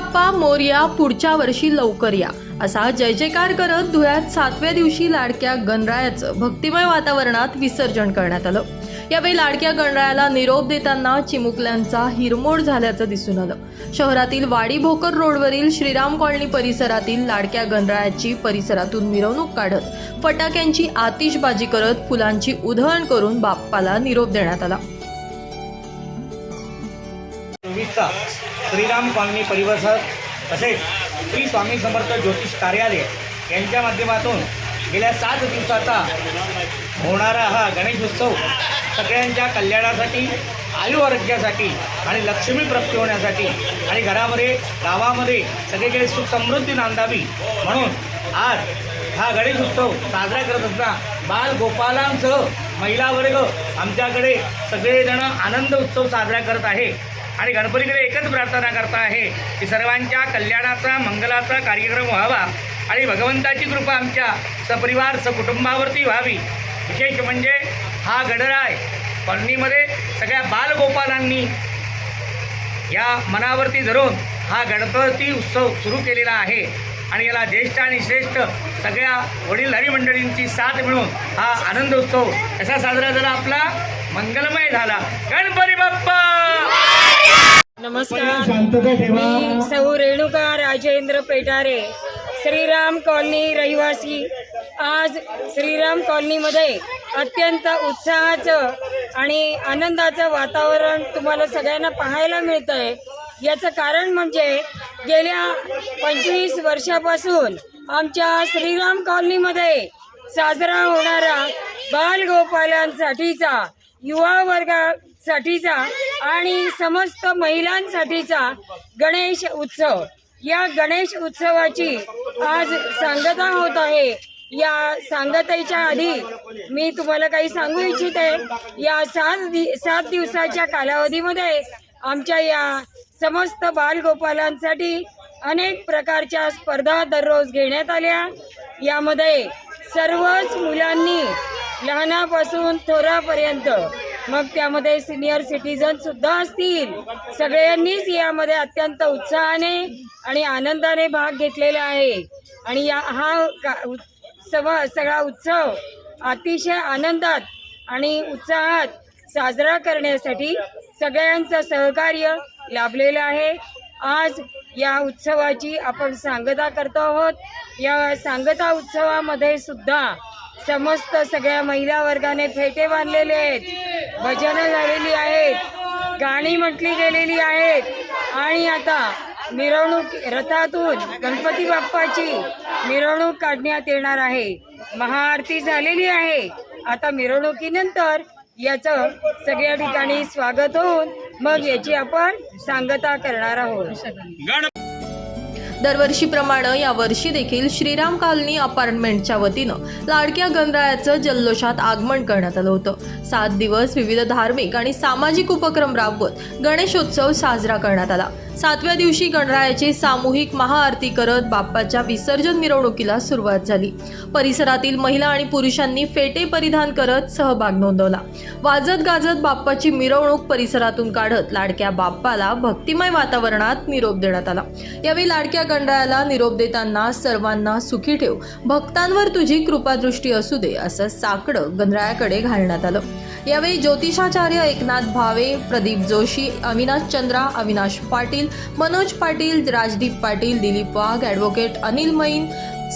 बाप्पा मोरया पुढच्या वर्षी लवकर या. असा जय जयकार करत धुळ्यात सातव्या दिवशी लाडक्या गणरायाचं भक्तिमय वातावरणात विसर्जन करण्यात आलं. यावेळी लाडक्या गणरायाला निरोप देताना चिमुकल्यांचा हिरमोड झाल्याचं दिसून आलं. शहरातील वाडी भोकर रोडवरील श्रीराम कॉलनी परिसरातील लाडक्या गणरायाची परिसरातून मिरवणूक काढत फटाक्यांची आतिषबाजी करत फुलांची उधळण करून बाप्पाला निरोप देण्यात आला. चोवीसचा श्रीराम कॉलनी परिसर तसेच श्री स्वामी समर्थ ज्योतिष कार्यालय यांच्या माध्यमातून गेल्या सात दिवसाचा होणारा हा गणेशोत्सव सगळ्यांच्या कल्याणासाठी आयु आरोग्यासाठी आणि लक्ष्मी प्राप्ती होण्यासाठी आणि घरामध्ये गावामध्ये सगळीकडे सुख समृद्धी नांदावी म्हणून आज हा गणेशोत्सव साजरा करत असताना बाल गोपालांसह महिला वर्ग आमच्याकडे सगळेजण आनंद उत्सव साजरा करत आहे. आणि गणपतीकडे एकच प्रार्थना करता आहे की सर्वांच्या कल्याणाचा मंगलाचा कार्यक्रम व्हावा आणि भगवंताची कृपा आमच्या सपरिवार सकुटुंबावरती व्हावी. विशेष म्हणजे हा गणराय कॉलनीमध्ये सगळ्या बालगोपालांनी या मनावरती धरून हा गणपती उत्सव सुरू केलेला आहे. आणि याला ज्येष्ठ आणि श्रेष्ठ सगळ्या वडीलधारी मंडळींची साथ मिळून हा आनंद उत्सव कसा साजरा झाला आपला? मंगलमय झाला. गणपती बाप्पा! नमस्कार. मी सौ रेणुका राजेंद्र पेटारे श्रीराम कॉलनी रहिवासी. आज श्रीराम कॉलनीमध्ये अत्यंत उत्साहाचं आणि आनंदाचं वातावरण तुम्हाला सगळ्यांना पाहायला मिळतं आहे याचं कारण म्हणजे गेल्या पंचवीस वर्षापासून आमच्या श्रीराम कॉलनीमध्ये साजरा होणारा बालगोपालांसाठीचा युवा वर्गासाठीचा आणि समस्त महिलांसाठीचा गणेश उत्सव. या गणेश उत्सवाची आज सांगता होत आहे. या सांगतेच्या आधी मी तुम्हाला काही सांगू इच्छिते. या सात दि सात दिवसाच्या कालावधीमध्ये आमच्या या समस्त बालगोपालांसाठी अनेक प्रकारच्या स्पर्धा दररोज घेण्यात आल्या. यामध्ये सर्वच मुलांनी लहानापासून थोरापर्यंत मग त्यामध्ये सिनियर सिटीजन सुद्धा असतील. सगळ्यांनीच यामध्ये अत्यंत उत्साहाने आणि आनंदाने भाग घेतलेला आहे. आणि या हा का- सव सगळा उत्सव अतिशय आनंदात आणि उत्साहात साजरा करण्यासाठी सगळ्यांचं सहकार्य लाभलेलं आहे. आज या उत्सवाची आपण सांगता करतो आहोत. या सांगता उत्सवामध्ये सुद्धा समस्त सगळ्या महिला वर्गाने फेटे बांधलेले आहेत. भजनं झालेली आहेत. गाणी म्हटली गेलेली आहेत. आणि आता मिरवणूक रथातून गणपती बाप्पाची मिरवणूक काढण्यात येणार आहे. महाआरती झालेली आहे. आता मिरवणुकीनंतर याचं सगळ्या ठिकाणी स्वागत होऊन मग याची आपण सांगता करणार आहोत. दरवर्षीप्रमाणे यावर्षी देखील श्रीराम कॉलनी अपार्टमेंटच्या वतीनं लाडक्या गणरायाचं जल्लोषात आगमन करण्यात आलं होतं. सात दिवस विविध धार्मिक आणि सामाजिक उपक्रम राबवत गणेशोत्सव साजरा करण्यात आला. सातव्या दिवशी गणरायाची सामूहिक महाआरती करत बाप्पाच्या विसर्जन मिरवणुकीला सुरुवात झाली. परिसरातील महिला आणि पुरुषांनी फेटे परिधान करत सहभाग नोंदवला. वाजत गाजत बाप्पाची मिरवणूक परिसरातून काढत लाडक्या बाप्पाला भक्तिमय वातावरणात निरोप देण्यात आला. यावेळी लाडक्या गणरायाला निरोप देताना सर्वांना सुखी ठेव भक्तांवर तुझी कृपादृष्टी असू दे असं साकडं गणरायाकडे घालण्यात आलं. यावेळी ज्योतिषाचार्य एकनाथ भावे प्रदीप जोशी अविनाश चंद्रा अविनाश पाटील मनोज पाटील राजदीप पाटील दिलीप वाघ ॲडव्होकेट अनिल मैन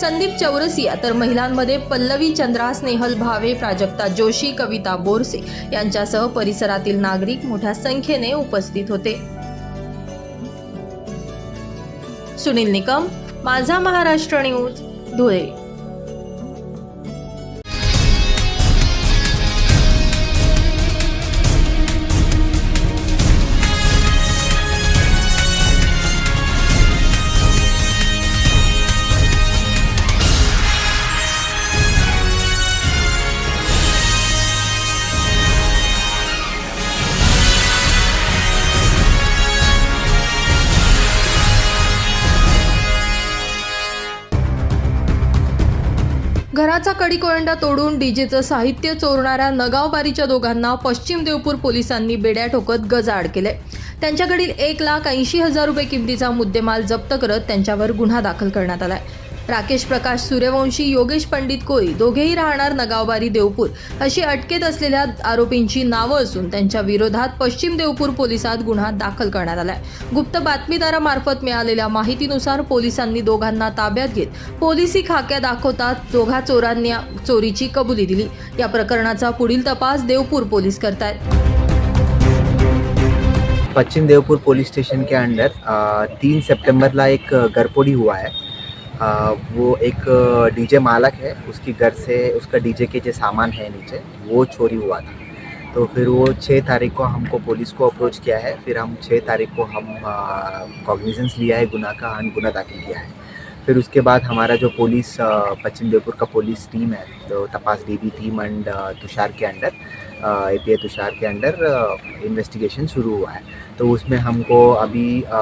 संदीप चौरसिया तर महिलांमध्ये पल्लवी चंद्रा स्नेहल भावे प्राजक्ता जोशी कविता बोरसे यांच्यासह परिसरातील नागरिक मोठ्या संख्येने उपस्थित होते. सुनील निकम माझा महाराष्ट्र न्यूज धुळे. कोयंडा तोडून डीजेचं साहित्य चोरणाऱ्या नगावबारीच्या दोघांना पश्चिम देवपूर पोलिसांनी बेड्या ठोकत गजाआड केले. त्यांच्याकडील एक लाख ऐंशी हजार रुपये किमतीचा मुद्देमाल जप्त करत त्यांच्यावर गुन्हा दाखल करण्यात आलाय. राकेश प्रकाश सूर्यवंशी योगेश पंडित कोळी दोघेही राहणार नगावबारी देवपूर अशी अटकेत असलेल्या आरोपींची नावं असून त्यांच्या विरोधात पश्चिम देवपूर पोलिसात गुन्हा दाखल करण्यात आलाय. गुप्त बातमीदारामार्फत मिळालेल्या माहितीनुसार पोलिसांनी दोघांना ताब्यात घेत पोलिसी खाक्या दाखवतात दोघा चोरांनी चोरीची कबुली दिली. या प्रकरणाचा पुढील तपास देवपूर पोलीस करतायत. पश्चिम देवपुर पुलिस स्टेशन के अंडर तीन सितंबरला एक अ, गरपोड़ी हुआ है. अ, वो एक डीजे मालक है उसकी घर से उसका डीजे के जो सामान है नीचे वो चोरी हुआ था। तो फिर वो छः तारीख को हमको पुलिस को अप्रोच किया है फिर हम छः तारीख को हम कॉग्निजेंस लिया है गुना का और गुना दाखिल किया है। फिर उसके बाद हमारा जो पुलिस पश्चिम देवपुर का पुलिस टीम है तो तपास डीबी टीम एंड तुषार के अंडर ए पी तुषार के अंडर इन्वेस्टिगेशन शुरू हुआ है। तो उसमें हमको अभी अ,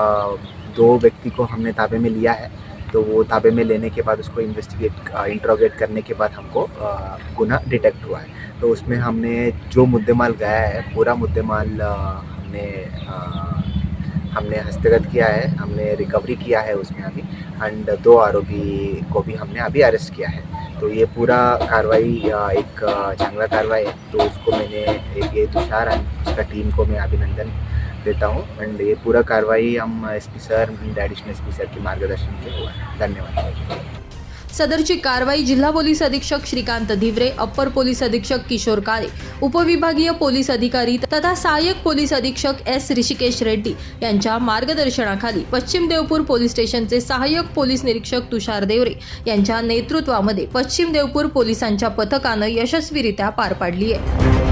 दो व्यक्ति को हमने ताबे में लिया है। तो वो ताबे में लेने के बाद उसको इन्वेस्टिगेट इंट्रोगेट करने के बाद हमको गुना डिटेक्ट हुआ है। तो उसमें हमने जो मुद्देमाल गया है, पूरा मुद्देमाल हमने हमने हस्तगत किया है, हमने रिकवरी किया है उसमें अभी एंड दो आरोपी को भी हमने अभी अरेस्ट किया है। तो ये पूरा कार्रवाई एक चांगला कार्रवाई है। तो उसको मैंने, ये तुषार एंड उसका टीम को मैं अभिनंदन देता हूँ एंड ये पूरा कार्रवाई हम S P sir and additional S P sir के मार्गदर्शन के हुआ है। धन्यवाद। सदरची कारवाई जिल्हा पोलीस अधीक्षक श्रीकांत धिवरे अप्पर पोलीस अधीक्षक किशोर काळे उपविभागीय पोलीस अधिकारी तथा सहाय्यक पोलीस अधीक्षक एस ऋषिकेश रेड्डी यांच्या मार्गदर्शनाखाली पश्चिम देवपूर पोलीस स्टेशनचे सहाय्यक पोलीस निरीक्षक तुषार देवरे यांच्या नेतृत्वामध्ये पश्चिम देवपूर पोलिसांच्या पथकानं यशस्वीरित्या पार पाडली आहे.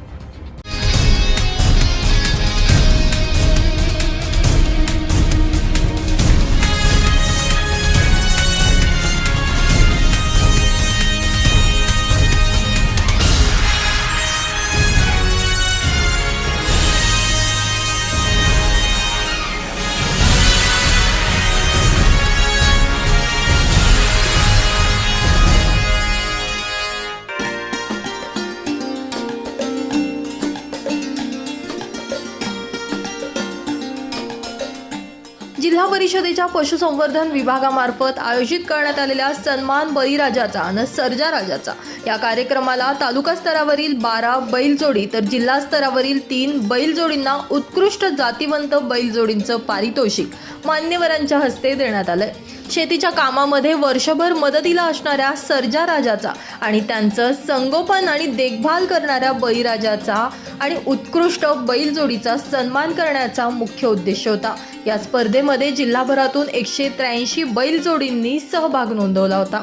जिल्हा पशुसंवर्धन विभागामार्फत आयोजित करण्यात आलेल्या सन्मान बळीराजाचा आणि सर्जा राजाचा या कार्यक्रमाला तालुका स्तरावरील बारा बैलजोडी तर जिल्हा स्तरावरील तीन बैलजोडींना उत्कृष्ट जातीवंत बैलजोडींचं पारितोषिक मान्यवरांच्या हस्ते देण्यात आलंय. शेतीच्या कामामध्ये वर्षभर मदतीला असणाऱ्या सर्जा राजाचा आणि त्यांचं संगोपन आणि देखभाल करणाऱ्या बळीराजाचा आणि उत्कृष्ट बैलजोडीचा सन्मान करण्याचा मुख्य उद्देश होता. या स्पर्धेमध्ये जिल्हाभरातून एकशे त्र्याऐंशी बैलजोडींनी सहभाग नोंदवला होता.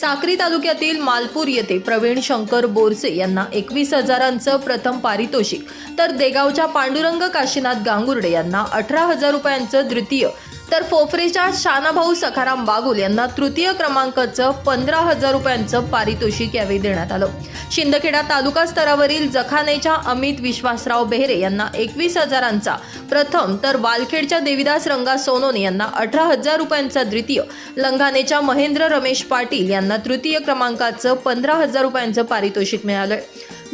साक्री तालुक्यातील मालपूर येथे प्रवीण शंकर बोरसे यांना एकवीस हजारांचं प्रथम पारितोषिक तर देगावच्या पांडुरंग काशीनाथ गांगुर्डे यांना अठरा हजार रुपयांचं द्वितीय तर फोफरेच्या शानाभाऊ सखाराम बागुल यांना तृतीय क्रमांकाचं पंधरा हजार रुपयांचं पारितोषिक यावेळी देण्यात आलं. शिंदखेडा तालुका स्तरावरील जखानेच्या अमित विश्वासराव बेहरे यांना एकवीस हजारांचा प्रथम तर वालखेडच्या देविदास रंगा सोनोने यांना अठरा हजार रुपयांचा द्वितीय लंघानेच्या महेंद्र रमेश पाटील यांना तृतीय क्रमांकाचं पंधरा हजार रुपयांचं पारितोषिक मिळालंय.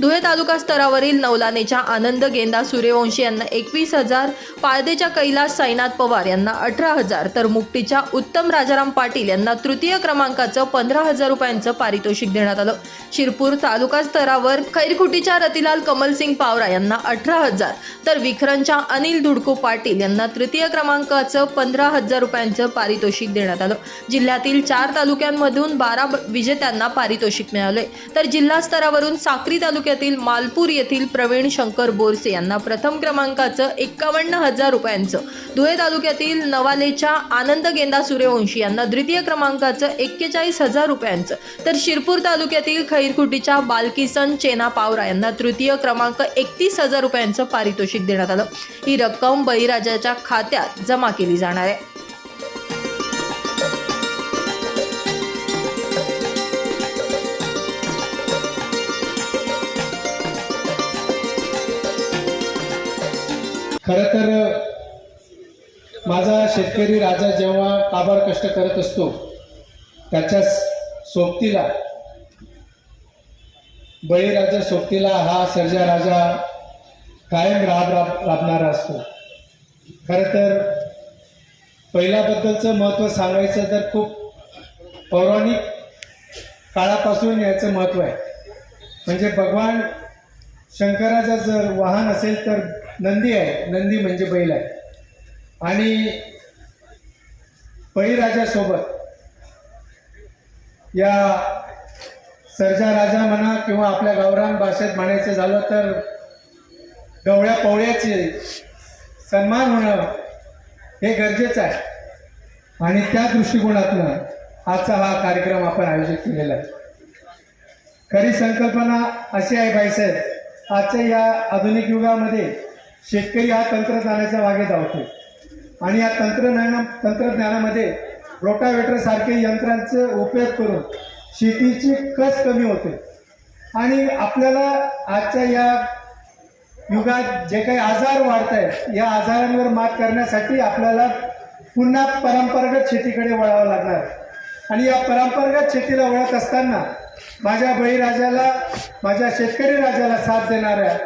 धुळे तालुका स्तरावरील नवलानेच्या आनंद गेंदा सूर्यवंशी यांना एकवीस हजार पाळदेच्या कैलास साईनाथ पवार यांना अठरा हजार तर मुक्तीच्या उत्तम राजाराम पाटील यांना तृतीय क्रमांकाचं पंधरा हजार रुपयांचं पारितोषिक देण्यात आलं. शिरपूर तालुका स्तरावर खैरखुटीच्या रतिलाल कमलसिंग पावरा यांना अठरा हजार तर विखरणच्या अनिल धुडको पाटील यांना तृतीय क्रमांकाचं पंधरा हजार रुपयांचं पारितोषिक देण्यात आलं. जिल्ह्यातील चार तालुक्यांमधून बारा विजेत्यांना पारितोषिक मिळाले तर जिल्हा स्तरावरून साक्री तालुक्यातील मालपूर येथील प्रवीण शंकर बोरसे यांना प्रथम क्रमांकाचं एक्कावन्न हजार रुपयांचं. धुळे तालुक्यातील नवालेच्या आनंद गेंदा सूर्यवंशी यांना द्वितीय क्रमांकाचं एक्केचाळीस हजार रुपयांचं. तर शिरपूर तालुक्यातील खैरखुटीच्या बालकिसन चेना पावरा यांना तृतीय क्रमांक एकतीस हजार रुपयांचं पारितोषिक देण्यात आलं. ही रक्कम बळीराजाच्या खात्यात जमा केली जाणार आहे. खरं तर माझा शेतकरी राजा जेव्हा काबाड कष्ट करत असतो त्याच्या सोबतीला बळीराजा सोबतीला हा सर्जा राजा कायम राब राब राबणारा असतो. खरं तर पहिल्याबद्दलचं महत्त्व सांगायचं तर खूप पौराणिक काळापासून याचं महत्त्व आहे. म्हणजे भगवान शंकराचं जर वाहन असेल तर नंदी आहे. नंदी म्हणजे बैल आहे. आणि बळीराजासोबत या सरजा राजा म्हणा किंवा आपल्या गावरान भाषेत म्हणायचं झालं तर गवळ्या पवळ्याचे सन्मान होणं हे गरजेचं आहे. आणि त्या दृष्टिकोनातनं आजचा हा कार्यक्रम आपण आयोजित केलेला आहे. खरी संकल्पना अशी आहे बाईसाहेब आजच्या या आधुनिक युगामध्ये शेतकरी हा तंत्रज्ञानाच्या मागे धावतो आणि या तंत्रज्ञाना तंत्रज्ञानामध्ये रोटावेटर सारखे यंत्रांचा उपयोग करून शेतीची कस कमी होते. आणि आपल्याला आजच्या या युगात जे काही आजार वाढत आहेत या आजारांवर मात करण्यासाठी आपल्याला पुन्हा परंपरागत शेतीकडे वळावं लागणार. आणि या परंपरागत शेतीला वळत असताना माझ्या बळीराजाला माझ्या शेतकरी राजाला साथ देणाऱ्या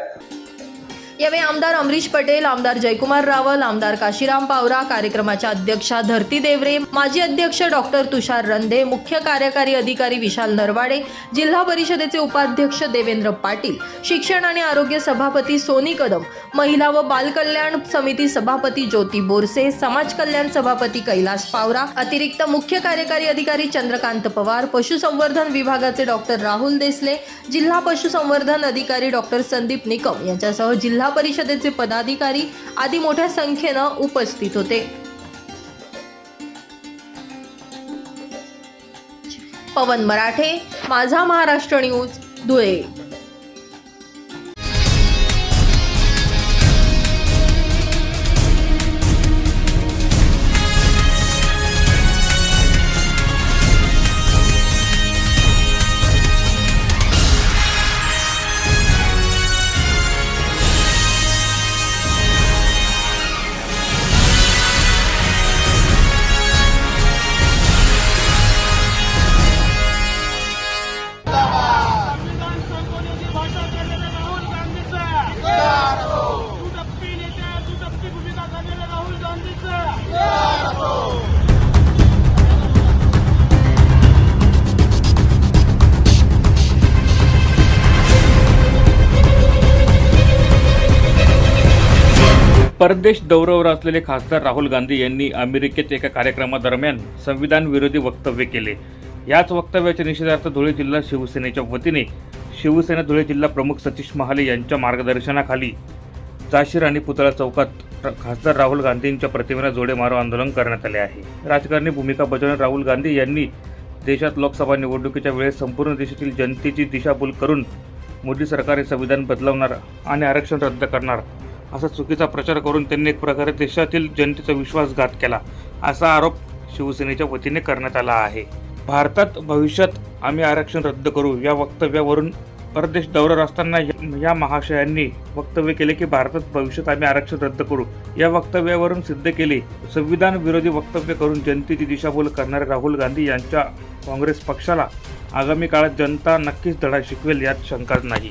यावेळी आमदार अमरीश पटेल आमदार जयकुमार रावल आमदार काशीराम पावरा कार्यक्रमाच्या अध्यक्षा धरती देवरे माजी अध्यक्ष डॉक्टर तुषार रंधे मुख्य कार्यकारी अधिकारी विशाल नरवाडे जिल्हा परिषदेचे उपाध्यक्ष देवेंद्र पाटील शिक्षण आणि आरोग्य सभापती सोनी कदम महिला व बालकल्याण समिती सभापती ज्योती बोरसे समाज कल्याण सभापती कैलास पावरा अतिरिक्त मुख्य कार्यकारी अधिकारी चंद्रकांत पवार पशुसंवर्धन विभागाचे डॉक्टर राहुल देसले जिल्हा पशुसंवर्धन अधिकारी डॉक्टर संदीप निकम यांच्यासह जिल्हा परिषदेचे पदाधिकारी आदी मोठ्या संख्येनं उपस्थित होते. पवन मराठे माझा महाराष्ट्र न्यूज धुळे. परदेश दौऱ्यावर असलेले खासदार राहुल गांधी यांनी अमेरिकेत एका कार्यक्रमादरम्यान संविधान विरोधी वक्तव्य केले. याच वक्तव्याच्या निषेधार्थ धुळे जिल्हा शिवसेनेच्या वतीने शिवसेना धुळे जिल्हा प्रमुख सतीश महाले यांच्या मार्गदर्शनाखाली जाशीर आणि पुतळा चौकात खासदार राहुल गांधींच्या प्रतिमेला जोडे मारो आंदोलन करण्यात आले आहे. राजकारणी भूमिका बजावणारे राहुल गांधी यांनी देशात लोकसभा निवडणुकीच्या वेळेस संपूर्ण देशातील जनतेची दिशाभूल करून मोदी सरकार हे संविधान बदलवणार आणि आरक्षण रद्द करणार असा चुकीचा प्रचार करून त्यांनी एक प्रकारे देशातील जनतेचा विश्वासघात केला. असा आरोप शिवसेनेच्या वतीने करण्यात आला आहे. भारतात भविष्यात आम्ही आरक्षण रद्द करू या वक्तव्यावरून परदेश दौऱ्यावर असताना या- महाशयांनी वक्तव्य केले की भारतात भविष्यात आम्ही आरक्षण रद्द करू. या वक्तव्यावरून सिद्ध केले संविधान विरोधी वक्तव्य करून जनतेची दिशाभूल करणारे राहुल गांधी यांच्या काँग्रेस पक्षाला आगामी काळात जनता नक्कीच धडा शिकवेल यात शंकाच नाही.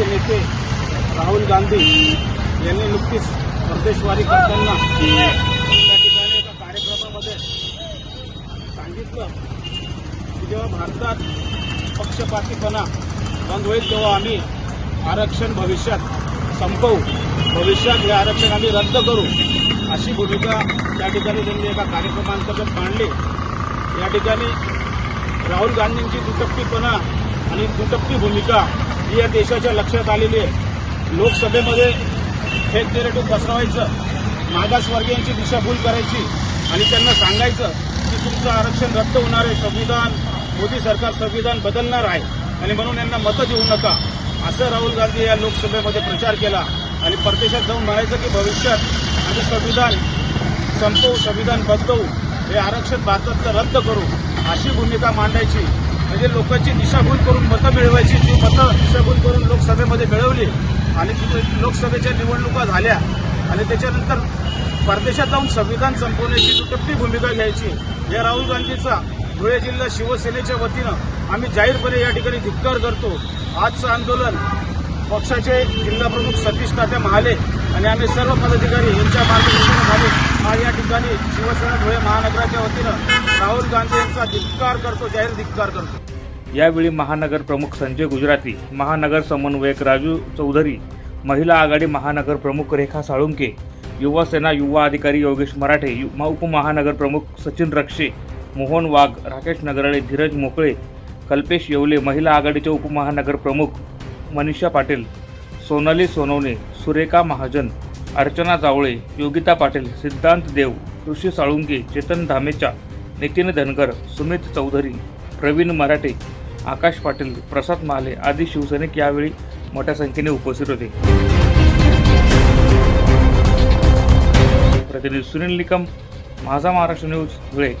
काँग्रेसचे नेते राहुल गांधी यांनी नुकतीच परदेशवारी करताना त्या ठिकाणी एका कार्यक्रमामध्ये सांगितलं की जेव्हा भारतात पक्षपातीपणा बंद होईल तेव्हा आम्ही आरक्षण भविष्यात संपवू. भविष्यात हे आरक्षण आम्ही रद्द करू. अशी भूमिका त्या ठिकाणी त्यांनी एका कार्यक्रमांतर्गत मांडली. या ठिकाणी राहुल गांधींची दुटप्पीपणा आणि दुटप्पी भूमिका ही या देशाच्या लक्षात आलेली आहे. लोकसभेमध्ये फेक नेरेटिव्ह पसरवायचं मागासवर्गीयांची दिशाभूल करायची आणि त्यांना सांगायचं की तुमचं आरक्षण रद्द होणार आहे संविधान मोदी सरकार संविधान बदलणार आहे आणि म्हणून यांना मतं देऊ नका. असं राहुल गांधी या लोकसभेमध्ये प्रचार केला आणि परदेशात जाऊन म्हणायचं की भविष्यात आम्ही संविधान संपवू संविधान बदलवू हे आरक्षण भारतातलं रद्द करू अशी भूमिका मांडायची म्हणजे लोकांची दिशाभूल करून मतं मिळवायची जी मतं दिशाभूल करून लोकसभेमध्ये मिळवली आणि तिथे लोकसभेच्या निवडणुका झाल्या आणि त्याच्यानंतर परदेशात जाऊन संविधान संपवण्याची दुटप्पी भूमिका घ्यायची या राहुल गांधीचा धुळे जिल्हा शिवसेनेच्या वतीनं आम्ही जाहीरपणे या ठिकाणी धिक्कार करतो. आजचं आंदोलन पक्षाचे जिल्हाप्रमुख सतीश तात्या महाले आणि आम्ही सर्व पदाधिकारी यांच्या मार्गदर्शनाखाली आज या ठिकाणी शिवसेना धुळे महानगराच्या वतीनं राहुल गांधी यांचा धिक्कार करतो जाहीर धिक्कार करतो. यावेळी महानगर प्रमुख संजय गुजराती महानगर समन्वयक राजू चौधरी महिला आघाडी महानगर प्रमुख रेखा साळुंके युवा सेना युवा अधिकारी योगेश मराठे यु उपमहानगर प्रमुख सचिन रक्षे मोहन वाघ राकेश नगराळे धीरज मोकळे कल्पेश येवले महिला आघाडीचे उपमहानगर प्रमुख मनीषा पाटील सोनाली सोनवणे सुरेखा महाजन अर्चना जावळे योगिता पाटील सिद्धांत देव ऋषी साळुंके चेतन धामेचा नितीन धनगर सुमित चौधरी प्रवीण मराठे आकाश पाटील प्रसाद माले आदी शिवसैनिक यावेळी मोठ्या संख्येने उपस्थित होते. प्रतिनिधी सुनील निकम माझा महाराष्ट्र न्यूज धुळे.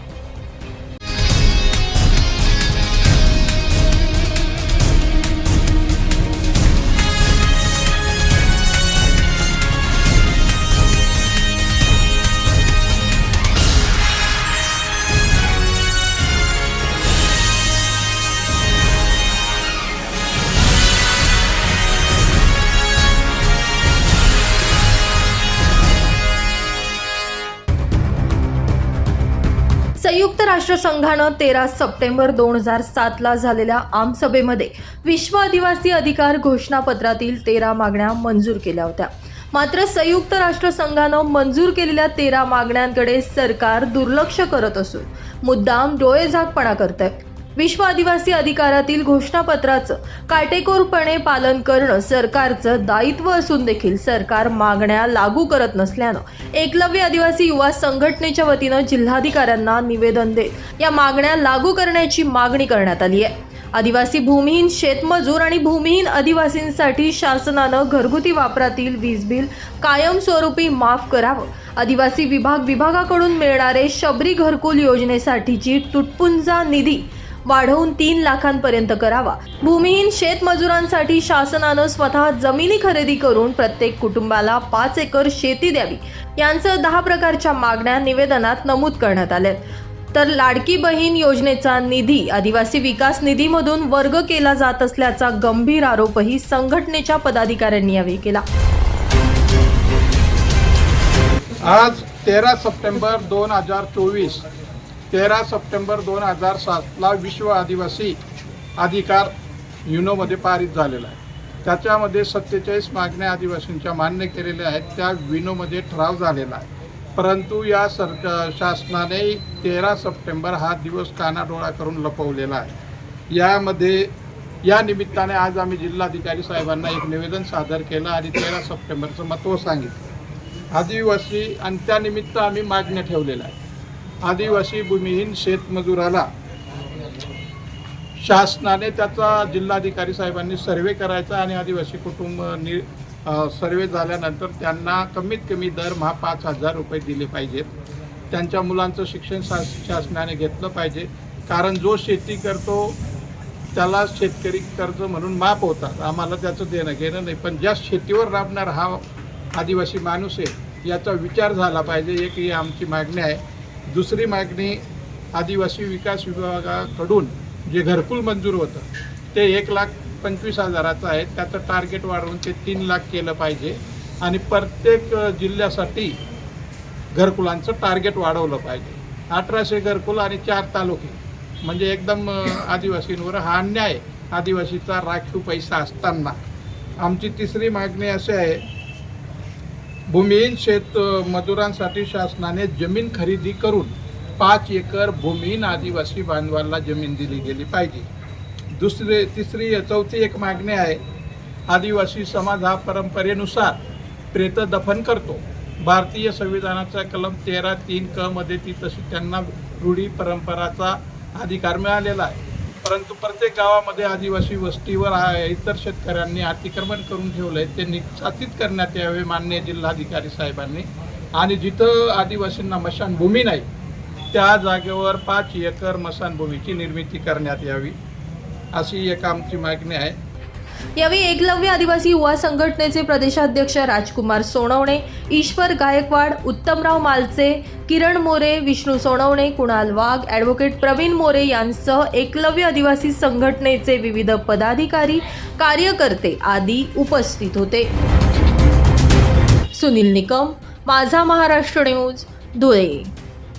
राष्ट्र संघानं तेरा सप्टेंबर दोन हजार सातला झालेल्या आमसभेमध्ये विश्व आदिवासी अधिकार घोषणापत्रातील तेरा मागण्या मंजूर केल्या होत्या. मात्र संयुक्त राष्ट्रसंघानं मंजूर केलेल्या तेरा मागण्यांकडे सरकार दुर्लक्ष करत असून मुद्दाम डोळेझाकपणा करत आहे विश्व आदिवासी अधिकारातील घोषणापत्राचं काटेकोरपणे पालन करणं सरकारचं दायित्व असून देखील सरकार मागण्या लागू करत नसल्यानं एकलव्य आदिवासी युवा संघटनेच्या वतीनं जिल्हाधिकाऱ्यांना निवेदन देत या मागण्या लागू करण्याची मागणी करण्यात आली आहे. आदिवासी भूमिहीन शेतमजूर आणि भूमिहीन आदिवासींसाठी शासनानं घरगुती वापरातील वीज बिल कायमस्वरूपी माफ करावं. आदिवासी विभाग विभागाकडून मिळणारे शबरी घरकुल योजनेसाठीची तुटपुंजा निधी वाढवून तीन लाखांपर्यंत करावा. भूमिहीन शेतमजुरांसाठी शासनानं स्वतः जमिनी खरेदी करून प्रत्येक कुटुंबाला पाच एकर शेती द्यावी. यांचं दहा प्रकारच्या मागण्या निवेदनात नमूद करण्यात आल्या. तर लाडकी बहीण योजनेचा निधी आदिवासी विकास निधीमधून वर्ग केला जात असल्याचा गंभीर आरोपही संघटनेच्या पदाधिकाऱ्यांनी यावेळी केला. आज तेरा सप्टेंबर दोन हजार चोवीस तेरा सप्टेंबर दोन हजार सातला विश्व आदिवासी अधिकार युनोमध्ये पारित झालेला आहे. त्याच्यामध्ये सत्तेचाळीस मागण्या आदिवासींच्या मान्य केलेल्या आहेत त्या विनोमध्ये ठराव झालेला आहे. परंतु या सर शासनाने तेरा सप्टेंबर हा दिवस कानाडोळा करून लपवलेला आहे. यामध्ये या निमित्ताने आज आम्ही जिल्हाधिकारी साहेबांना एक निवेदन सादर केलं आणि तेरा सप्टेंबरचं महत्त्व सांगितलं. आदिवासी आणि त्यानिमित्त आम्ही मागण्या ठेवलेल्या आहेत. आदिवासी भूमिहीन शेतमजुराला शासनाने त्याचा जिल्हाधिकारी साहेबांनी सर्वे करायचा आणि आदिवासी कुटुंब नि सर्वे झाल्यानंतर त्यांना कमीत कमी दरमहा पाच हजार रुपये दिले पाहिजेत. त्यांच्या मुलांचं शिक्षण शास शासनाने घेतलं पाहिजे. कारण जो शेती करतो त्याला शेतकरी कर्ज म्हणून माफ होतात. आम्हाला त्याचं देणं घेणं नाही. पण ज्या शेतीवर राबणार हा आदिवासी माणूस आहे याचा विचार झाला पाहिजे. एक ही आमची मागणी आहे. दुसरी मागणी आदिवासी विकास विभागाकडून जे घरकुल मंजूर होतं ते एक लाख पंचवीस हजाराचं आहे. त्याचं टार्गेट वाढवून ते तीन लाख केलं पाहिजे. आणि प्रत्येक जिल्ह्यासाठी घरकुलांचं टार्गेट वाढवलं पाहिजे. अठराशे घरकुल आणि चार तालुके. म्हणजे एकदम आदिवासींवर हा अन्याय. आदिवासीचा राखीव पैसा असताना. आमची तिसरी मागणी अशी आहे भूमिहीन शेत मजुरांसाठी शासनाने जमीन खरेदी करून पाच एकर भूमिहीन आदिवासी बांधवांना जमीन दिली गेली पाहिजे. दुसरे तिसरी चौथी एक मागणी आहे आदिवासी समाज हा परंपरेनुसार प्रेत दफन करतो. भारतीय संविधानाचा कलम तेरा तीन क मध्ये ती तशी त्यांना रूढी परंपराचा अधिकार मिळालेला आहे. परंतु प्रत्येक गावामध्ये आदिवासी वस्तीवर इतर शेतकऱ्यांनी अतिक्रमण करून ठेवलंय ते निश्चातीत करण्यात यावे मान्य जिल्हाधिकारी साहेबांनी. आणि जिथं आदिवासींना मशानभूमी नाही त्या जागेवर पाच एकर मशानभूमीची निर्मिती करण्यात यावी अशी एक आमची मागणी आहे. यावेळी एकलव्य आदिवासी युवा संघटनेचे प्रदेशाध्यक्ष राजकुमार सोनवणे ईश्वर गायकवाड उत्तमराव मालचे किरण मोरे विष्णू सोनवणे कुणाल वाघ ॲडव्होकेट प्रवीण मोरे यांसह एकलव्य आदिवासी संघटनेचे विविध पदाधिकारी कार्यकर्ते आदी उपस्थित होते. सुनील निकम माझा महाराष्ट्र न्यूज धुळे.